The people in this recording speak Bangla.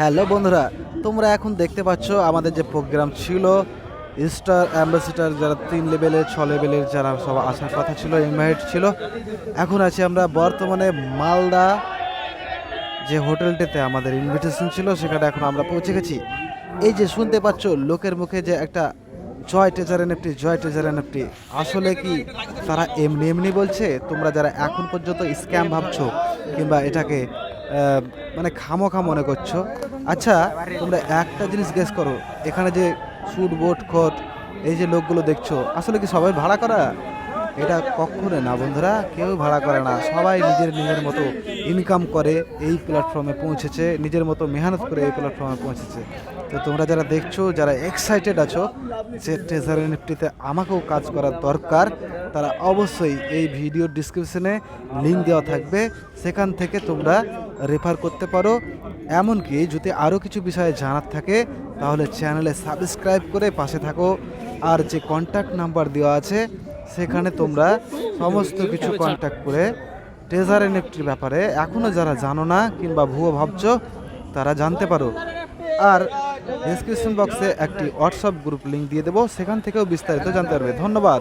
হ্যালো বন্ধুরা, তোমরা এখন দেখতে পাচ্ছ আমাদের যে প্রোগ্রাম ছিল স্টার অ্যাম্বাসিডার যারা তিন লেভেলের ছ লেভেলের যারা সব আসার কথা ছিল ইনভাইট ছিল, এখন আছি আমরা বর্তমানে মালদা যে হোটেলটিতে আমাদের ইনভিটেশন ছিল, সেখানে এখন আমরা পৌঁছে গেছি। এই যে শুনতে পাচ্ছ, লোকের মুখে যে একটা Joy Treasure NFT Joy Treasure NFT আসলে কি তারা এমনি এমনি বলছে? তোমরা যারা এখন পর্যন্ত স্ক্যাম ভাবছ, কিংবা এটাকে মানে খামো খামোখা মনে করছ। আচ্ছা তোমরা একটা জিনিস গেস করো, এখানে যে সুট বোট খট এই যে লোকগুলো দেখছ, আসলে কি সবাই ভাড়া করা? এটা কখনো না বন্ধুরা, কেউ ভাড়া করে না। সবাই নিজের নিজের মতো ইনকাম করে এই প্ল্যাটফর্মে পৌঁছেছে, নিজের মতো মেহনত করে এই প্ল্যাটফর্মে পৌঁছেছে। তো তোমরা যারা দেখছ, যারা এক্সাইটেড আছো, যে ট্রেজার এনএফটিতে আমাকেও কাজ করার দরকার, তারা অবশ্যই এই ভিডিও ডিসক্রিপশনে লিঙ্ক দেওয়া থাকবে। সেখান থেকে তোমরা রেফার করতে পারো। এমনকি যদি আরও কিছু বিষয়ে জানার থাকে, তাহলে চ্যানেলে সাবস্ক্রাইব করে পাশে থাকো। আর যে কন্ট্যাক্ট নাম্বার দেওয়া আছে সেখানে তোমরা সমস্ত কিছু কন্ট্যাক্ট করে ট্রেজার এনএফটির ব্যাপারে এখনও যারা জানো না কিংবা ভুয়ো ভাবছ তারা জানতে পারো। আর ডিসক্রিপশন বক্সে একটি হোয়াটসঅ্যাপ গ্রুপ লিঙ্ক দিয়ে দেবো সেখান থেকেও বিস্তারিত জানতে পারবে। ধন্যবাদ।